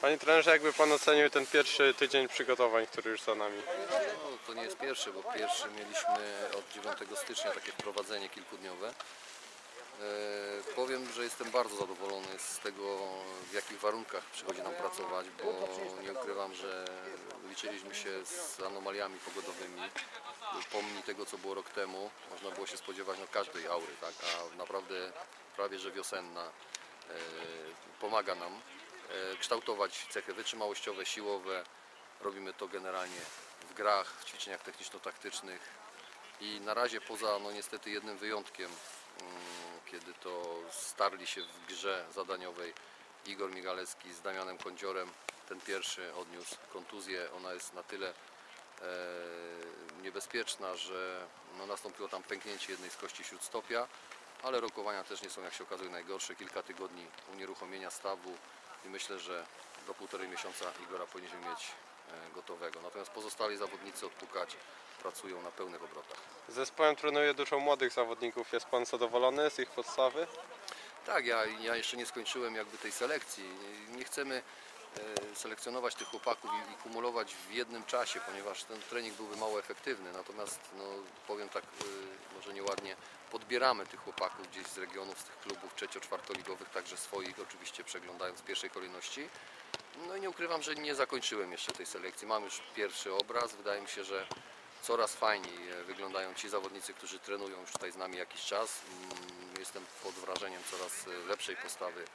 Panie trenerze, jakby pan ocenił ten pierwszy tydzień przygotowań, który już za nami? No, to nie jest pierwszy, bo pierwszy mieliśmy od 9 stycznia takie wprowadzenie kilkudniowe. E, powiem, że jestem bardzo zadowolony z tego, w jakich warunkach przychodzi nam pracować, bo nie ukrywam, że liczyliśmy się z anomaliami pogodowymi. Pomni tego, co było rok temu, można było się spodziewać no, każdej aury, tak? a naprawdę prawie że wiosenna e, pomaga nam kształtować cechy wytrzymałościowe, siłowe. Robimy to generalnie w grach, w ćwiczeniach techniczno-taktycznych. I na razie poza no niestety jednym wyjątkiem, mm, kiedy to starli się w grze zadaniowej Igor Migalecki z Damianem Kądziorem, ten pierwszy odniósł kontuzję, ona jest na tyle e, niebezpieczna, że no, nastąpiło tam pęknięcie jednej z kości śródstopia, ale rokowania też nie są jak się okazuje najgorsze, kilka tygodni unieruchomienia stawu i myślę, że do półtorej miesiąca Igora powinniśmy mieć e, gotowego. Natomiast pozostali zawodnicy od Pukać pracują na pełnych obrotach. Zespołem trenuje dużo młodych zawodników. Jest pan zadowolony z ich podstawy? Tak, ja, ja jeszcze nie skończyłem jakby tej selekcji. Nie- chcemy selekcjonować tych chłopaków i, kumulować w jednym czasie, ponieważ ten trening byłby mało efektywny. Natomiast no, powiem tak e, może nieładnie, podbieramy tych chłopaków gdzieś z regionów, z tych klubów trzecio-czwartoligowych, także swoich oczywiście przeglądając w pierwszej kolejności. No i nie ukrywam, że nie zakończyłem jeszcze tej selekcji. Mam już pierwszy obraz. Wydaje mi się, że coraz fajniej e, wyglądają ci zawodnicy, którzy trenują już tutaj z nami jakiś czas. Mm, Jestem pod wrażeniem coraz e, lepszej postawy e,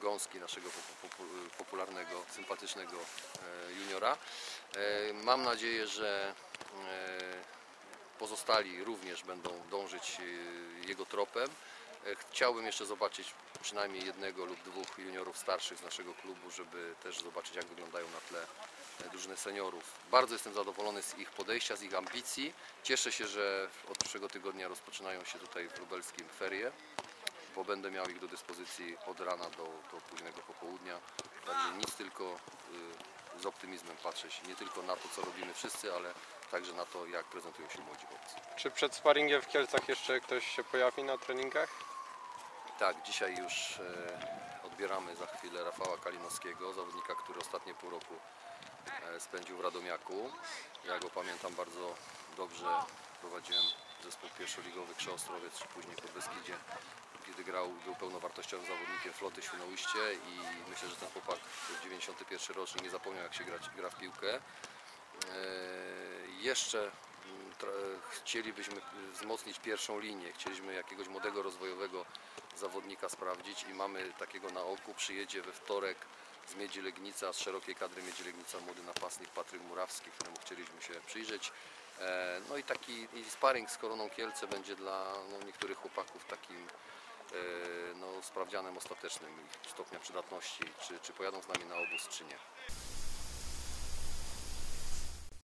Gąski, naszego popu- popu- popularnego, sympatycznego e, juniora. E, Mam nadzieję, że e, pozostali również będą dążyć e, jego tropem. E, Chciałbym jeszcze zobaczyć przynajmniej jednego lub dwóch juniorów starszych z naszego klubu, żeby też zobaczyć jak wyglądają na tle e, drużyny seniorów. Bardzo jestem zadowolony z ich podejścia, z ich ambicji. Cieszę się, że od przyszłego tygodnia rozpoczynają się tutaj w lubelskim ferie, bo będę miał ich do dyspozycji od rana do, do późnego popołudnia. Także nic tylko y, z optymizmem patrzeć, nie tylko na to co robimy wszyscy, ale także na to jak prezentują się młodzi chłopcy. Czy przed sparingiem w Kielcach jeszcze ktoś się pojawi na treningach? Tak, dzisiaj już e, odbieramy za chwilę Rafała Kalinowskiego, zawodnika, który ostatnie pół roku e, spędził w Radomiaku. Ja go pamiętam bardzo dobrze. Prowadziłem zespół pierwszoligowy Krzeostrowiec, czy później pod Beskidzie, kiedy grał, był pełnowartościowym zawodnikiem floty Świnoujście i myślę, że ten chłopak 91 rocznik nie zapomniał jak się grać, gra w piłkę. E, Jeszcze mm, chcielibyśmy wzmocnić pierwszą linię, chcieliśmy jakiegoś młodego rozwojowego zawodnika sprawdzić i mamy takiego na oku. Przyjedzie we wtorek z Miedzi Legnica, z szerokiej kadry Miedzi Legnica młody napastnik Patryk Murawski, któremu chcieliśmy się przyjrzeć. E, No i taki sparring z Koroną Kielce będzie dla no, niektórych chłopaków takim no, sprawdzianem ostatecznym stopnia przydatności, czy, czy pojadą z nami na obóz, czy nie.